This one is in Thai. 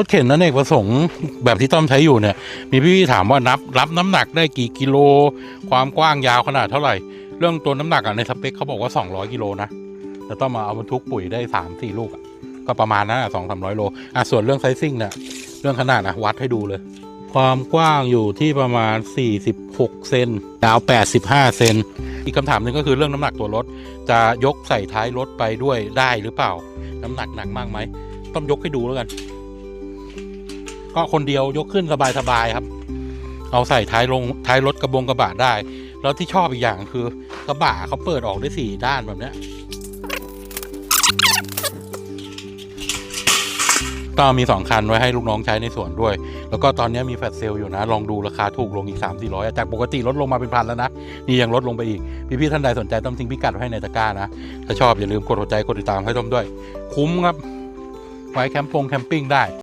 รถเข็นนั้นเอกประสงค์แบบที่ต้อมใช้อยู่เนี่ย มีพี่ๆถามว่านับรับน้ำหนักได้กี่กิโล ความกว้างยาวขนาดเท่าไหร่ เรื่องตัวน้ำหนักอะในสเปคเขาบอกว่า 200 กิโลนะแต่ต้องมาเอาบรรทุกปุ๋ยได้3 4ลูกก็ประมาณนั้นสองสามร้อยโลอะส่วนเรื่องไซซิ่งเนี่ยเรื่องขนาดอะวัดให้ดูเลย ความกว้างอยู่ที่ประมาณ 46 เซนยาว 85 เซนอีกคำถามหนึ่งก็คือเรื่องน้ำหนักตัวรถ จะยกใส่ท้ายรถไปด้วยได้หรือเปล่า น้ำหนักหนักมากไหมต้องยกให้ดูแล้วกัน ก็คนเดียวยกขึ้นสบายๆครับ เอาใส่ท้ายลงท้ายรถกระบงกระบะได้ แล้วที่ชอบอีกอย่างคือกระบะเขาเปิดออกได้สี่ด้านแบบเนี้ยก็มีสองคันไว้ให้ลูกน้องใช้ในสวนด้วย แล้วก็ตอนนี้มีแฟลชเซลอยู่นะ ลองดูราคาถูกลงอีก 3 4 0 0 จากปกติลดลงมาเป็นพันแล้วนะ นี่ยังลดลงไปอีก พี่ๆท่านใดสนใจต้องทิ้งพิกัดไว้ให้ในตะกร้านะ ถ้าชอบอย่าลืมกดหัวใจกดติดตามให้ต้มด้วย คุ้มครับ ไว้แคมป์ปงแคมปิ้งได้